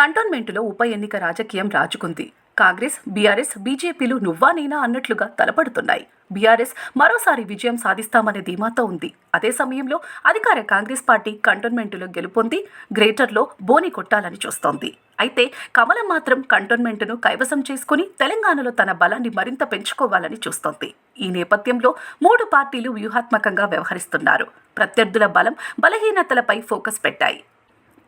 కంటోన్మెంటులో ఉప ఎన్నిక రాజకీయం రాజుకుంది. కాంగ్రెస్ బీఆర్ఎస్ బీజేపీలు నువ్వా నేనా అన్నట్లుగా తలపడుతున్నాయి. బీఆర్ఎస్ మరోసారి విజయం సాధిస్తామనే ధీమాతో ఉంది. అదే సమయంలో అధికార కాంగ్రెస్ పార్టీ కంటోన్మెంటులో గెలుపొంది గ్రేటర్లో బోని కొట్టాలని చూస్తోంది. అయితే కమలం మాత్రం కంటోన్మెంటును కైవసం చేసుకుని తెలంగాణలో తన బలాన్ని మరింత పెంచుకోవాలని చూస్తోంది. ఈ నేపథ్యంలో మూడు పార్టీలు వ్యూహాత్మకంగా వ్యవహరిస్తున్నారు. ప్రత్యర్థుల బలం బలహీనతలపై ఫోకస్ పెట్టాయి.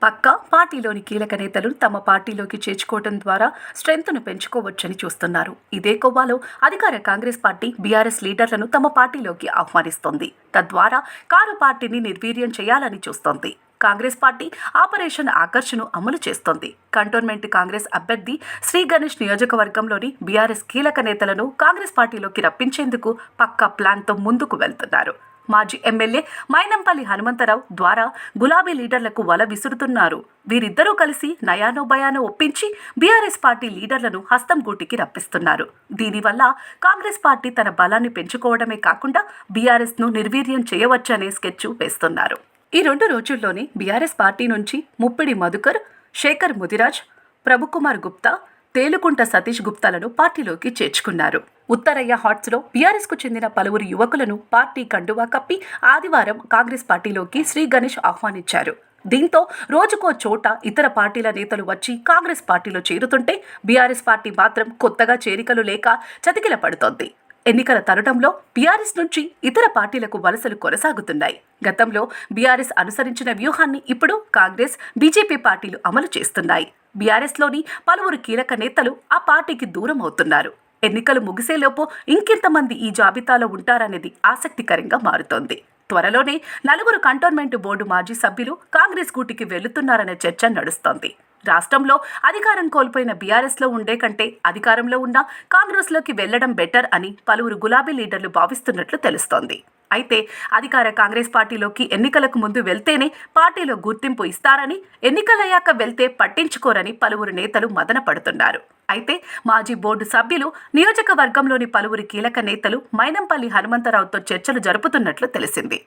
పక్కా పార్టీలోని కీలక నేతలు తమ పార్టీలోకి చేర్చుకోవడం ద్వారా స్ట్రెంగ్త్ను పెంచుకోవచ్చని చూస్తున్నారు. ఇదే కొవ్వాలో అధికార కాంగ్రెస్ పార్టీ బీఆర్ఎస్ లీడర్లను తమ పార్టీలోకి ఆహ్వానిస్తోంది. తద్వారా కారు పార్టీని నిర్వీర్యం చేయాలని చూస్తోంది. కాంగ్రెస్ పార్టీ ఆపరేషన్ ఆకర్షను అమలు చేస్తోంది. కంటోన్మెంట్ కాంగ్రెస్ అభ్యర్థి శ్రీ గణేష్ నియోజకవర్గంలోని బీఆర్ఎస్ కీలక నేతలను కాంగ్రెస్ పార్టీలోకి రప్పించేందుకు పక్కా ప్లాన్తో ముందుకు వెళ్తున్నారు. మాజీ ఎమ్మెల్యే మైనంపల్లి హనుమంతరావు ద్వారా గులాబీ లీడర్లకు వల విసురుతున్నారు. వీరిద్దరూ కలిసి నయానో భయానో ఒప్పించి బీఆర్ఎస్ పార్టీ లీడర్లను హస్తం గూటికి రప్పిస్తున్నారు. దీనివల్ల కాంగ్రెస్ పార్టీ తన బలాన్ని పెంచుకోవడమే కాకుండా బీఆర్ఎస్ను నిర్వీర్యం చేయవచ్చనే స్కెచ్ వేస్తున్నారు. ఈ రెండు రోజుల్లోనే బీఆర్ఎస్ పార్టీ నుంచి ముప్పిడి మధుకర్ శేఖర్ ముదిరాజ్ ప్రభుకుమార్ గుప్తా తేలుకుంట సతీష్ గుప్తాలను పార్టీలోకి చేర్చుకున్నారు. ఉత్తరయ్య హాట్స్లో బీఆర్ఎస్కు చెందిన పలువురు యువకులను పార్టీ కండువా కప్పి ఆదివారం కాంగ్రెస్ పార్టీలోకి శ్రీ గణేష్ ఆహ్వానించారు. దీంతో రోజుకో చోట ఇతర పార్టీల నేతలు వచ్చి కాంగ్రెస్ పార్టీలో చేరుతుంటే బీఆర్ఎస్ పార్టీ మాత్రం కొత్తగా చేరికలు లేక చతికిల పడుతోంది ఎన్నికల తరుణంలో బీఆర్ఎస్ నుంచి ఇతర పార్టీలకు వలసలు కొనసాగుతున్నాయి. గతంలో బీఆర్ఎస్ అనుసరించిన వ్యూహాన్ని ఇప్పుడు కాంగ్రెస్ బీజేపీ పార్టీలు అమలు చేస్తున్నాయి. బీఆర్ఎస్లోని పలువురు కీలక నేతలు ఆ పార్టీకి దూరం అవుతున్నారు ఎన్నికలు ముగిసేలోపు ఇంకెంతమంది ఈ జాబితాలో ఉంటారనేది ఆసక్తికరంగా మారుతోంది. త్వరలోనే నలుగురు కంటోన్మెంట్ బోర్డు మాజీ సభ్యులు కాంగ్రెస్ గూటికి వెళుతున్నారనే చర్చ నడుస్తోంది. రాష్ట్రంలో అధికారం కోల్పోయిన బీఆర్ఎస్లో ఉండే కంటే అధికారంలో ఉన్న కాంగ్రెస్లోకి వెళ్ళడం బెటర్ అని పలువురు గులాబీ లీడర్లు భావిస్తున్నట్లు తెలుస్తోంది. అయితే అధికార కాంగ్రెస్ పార్టీలోకి ఎన్నికలకు ముందు వెళ్తేనే పార్టీలో గుర్తింపు ఇస్తారని ఎన్నికలయ్యాక వెళ్తే పట్టించుకోరని పలువురు నేతలు మదన పడుతున్నారు. అయితే మాజీ బోర్డు సభ్యులు నియోజకవర్గంలోని పలువురు కీలక నేతలు మైనంపల్లి హనుమంతరావుతో చర్చలు జరుపుతున్నట్లు తెలిసింది.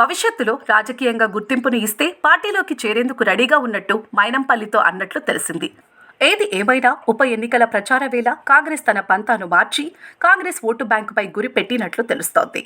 భవిష్యత్తులో రాజకీయంగా గుర్తింపును ఇస్తే పార్టీలోకి చేరేందుకు రెడీగా ఉన్నట్టు మైనంపల్లితో అన్నట్లు తెలిసింది. ఏది ఏమైనా ఉప ఎన్నికల ప్రచార వేళ కాంగ్రెస్ తన పంతాను మార్చి కాంగ్రెస్ ఓటు బ్యాంకుపై గురి పెట్టినట్లు తెలుస్తోంది.